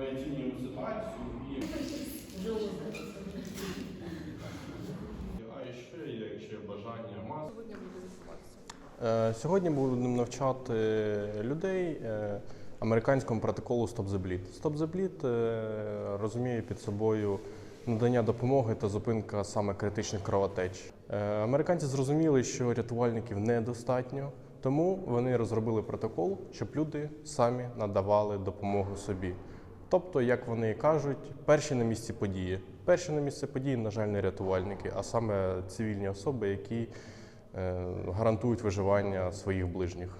Ми оцінюємо ситуацію і. А ще, якщо бажання мас. Сьогодні. Е, будемо навчати людей е, американському протоколу Stop the Bleed. Stop the Bleed розуміє під собою надання допомоги та зупинка саме критичних кровотеч. Е, Американці зрозуміли, що рятувальників недостатньо, тому вони розробили протокол, щоб люди самі надавали допомогу собі. Тобто, як вони кажуть, перші на місці події. Перші на місці події, на жаль, не рятувальники, а саме цивільні особи, які е, гарантують виживання своїх ближніх.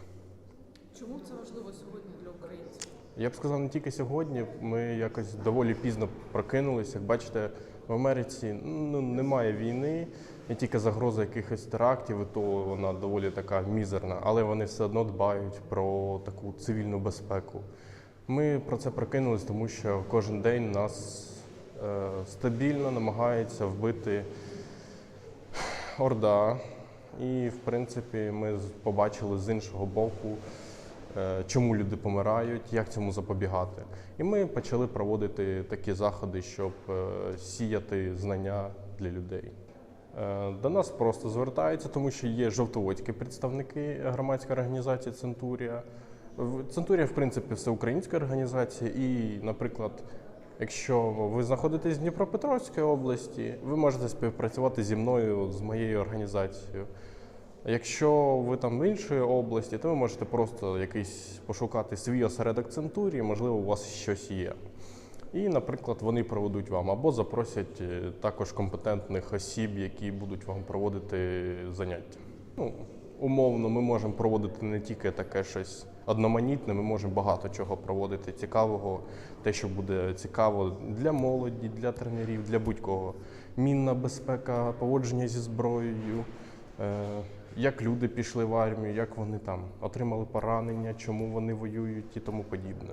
Чому це важливо сьогодні для українців? Я б сказав, не тільки сьогодні. Ми якось доволі пізно прокинулися. Як бачите, в Америці ну, немає війни, є тільки загроза якихось терактів, і то вона доволі така мізерна, але вони все одно дбають про таку цивільну безпеку. Ми про це прокинулись, тому що кожен день нас е, стабільно намагається вбити Орда. І, в принципі, ми побачили з іншого боку, е, чому люди помирають, як цьому запобігати. І ми почали проводити такі заходи, щоб е, сіяти знання для людей. До нас просто звертаються, тому що є жовтоводські представники громадської організації Центурія. Центурія, в принципі, всеукраїнська організація, і, наприклад, Якщо ви знаходитесь в Дніпропетровській області, ви можете співпрацювати зі мною, з моєю організацією. Якщо ви там в іншій області, то ви можете просто якийсь пошукати свій осередок центурії, можливо, у вас щось є. І, наприклад, вони проведуть вам або запросять е, також компетентних осіб, які будуть вам проводити заняття. Ну, умовно, ми можемо проводити не тільки таке щось одноманітне, ми можемо багато чого проводити цікавого, те, що буде цікаво для молоді, для тренерів, для будь-кого. Мінна безпека, поводження зі зброєю, е, як люди пішли в армію, як вони там отримали поранення, чому вони воюють і тому подібне.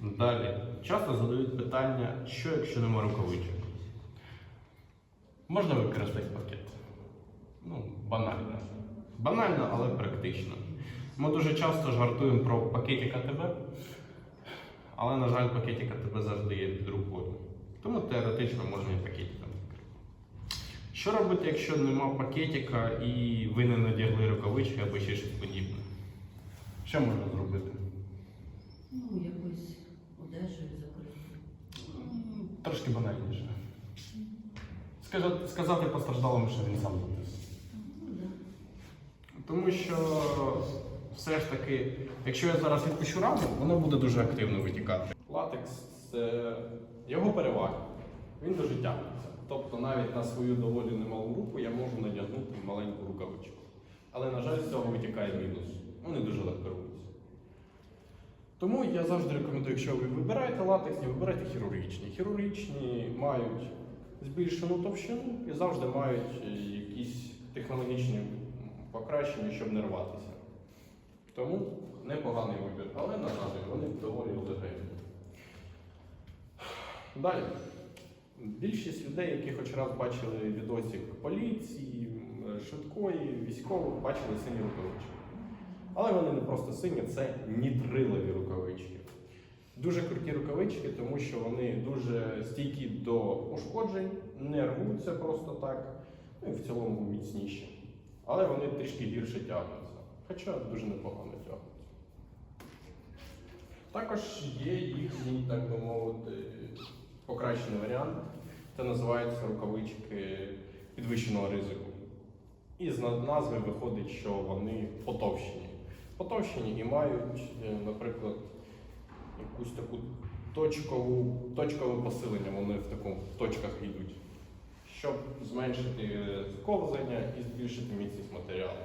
Далі. Часто задають питання, що якщо нема рукавичок? Можна використати пакет? Ну, банально. Банально, але практично. Ми дуже часто жартуємо про пакетик АТБ, але, на жаль, пакетик АТБ завжди є під рукою. Тому теоретично можна і пакетиком. Що робити, якщо нема пакетика і ви не надягли рукавички або ще щось подібне? Що можна зробити? Ну, якось одежею закрити. Трошки банальніше. Сказати, постраждалому, що він сам затис. Тому що все ж таки, якщо я зараз відпущу раму, воно буде дуже активно витікати. Латекс це його перевага. Він дуже тягнеться. Тобто навіть на свою доволі немалу руку я можу надягнути маленьку рукавичку. Але, на жаль, з цього витікає мінус. Вони дуже легко рвуться. Тому я завжди рекомендую, якщо ви вибираєте латексні, вибирайте хірургічні. Хірургічні мають збільшену товщину і завжди мають якісь технологічні покращення, щоб не рватися. Тому непоганий вибір, але нагадую, вони доволі легені. Далі. Більшість людей, які хоч раз бачили відосик поліції, швидкої, військових, бачили сині рукавички. Але вони не просто сині, це нітрилові рукавички. Дуже круті рукавички, тому що вони дуже стійкі до ушкоджень, не рвуться просто так, ну і в цілому міцніші. Але вони трішки гірше тягнуться, хоча дуже непогано тягнуться. Також є їхній, так би мовити, покращений варіант. Це називається рукавички підвищеного ризику. І з назви виходить, що вони потовщені. Потовщені і мають, е, наприклад, якусь таку точкову, точкове посилення, вони в такому в точках йдуть, щоб зменшити е, сковзання і збільшити міцність матеріалу.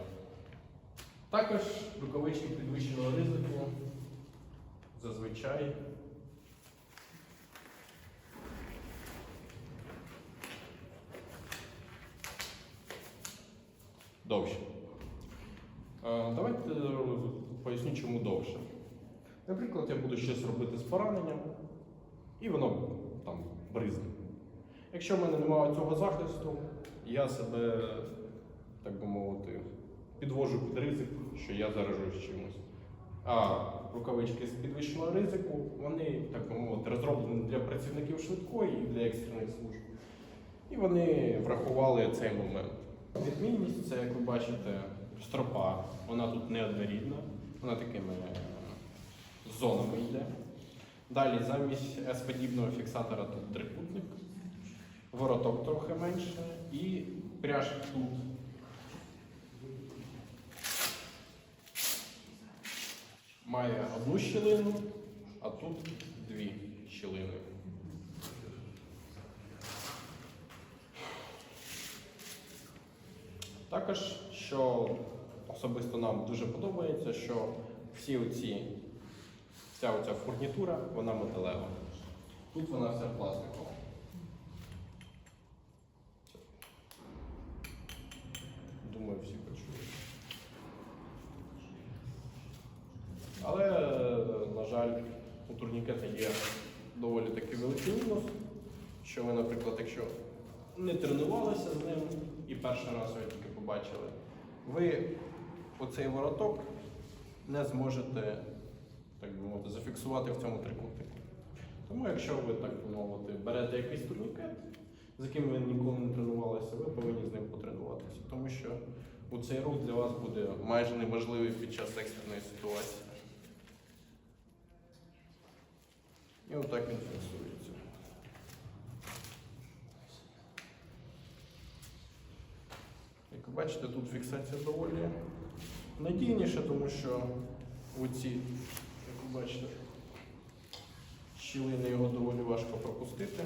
Також рукавички підвищеного ризику зазвичай довше. Е, Давайте е, поясню, чому довше. Наприклад, я буду щось робити з пораненням, і воно там бризне. Якщо в мене немає цього захисту, я себе, так би мовити, підвожу під ризик, що я заражусь чимось. А рукавички з підвищеного ризику, вони, так би мовити, розроблені для працівників швидкої і для екстрених служб. І вони врахували цей момент. Відмінність це, як ви бачите, стропа. Вона тут не однорідна, вона такими зонами йде. Далі замість S-подібного фіксатора тут трикутник, вороток трохи менше і пряж тут. Має одну щілину, а тут дві щілини. Також, що особисто нам дуже подобається, що всі оці, вся оця фурнітура, вона металева. Тут вона вся пластикова. Думаю, всі почули. Але, е, на жаль, у турнікета є доволі такий великий мінус, що ви, наприклад, якщо не тренувалися з ним і перший раз його тільки побачили, ви оцей вороток не зможете, так би мовити, зафіксувати в цьому трикутнику. Тому, якщо ви так мовити, берете якийсь турнікет, з яким ви ніколи не тренувалися, ви повинні з ним потренуватися, тому що у цей рух для вас буде майже неможливий під час екстреної ситуації. І отак він фіксується. Як ви бачите, тут фіксація доволі надійніша, тому що оці, як ви бачите, щілини його доволі важко пропустити.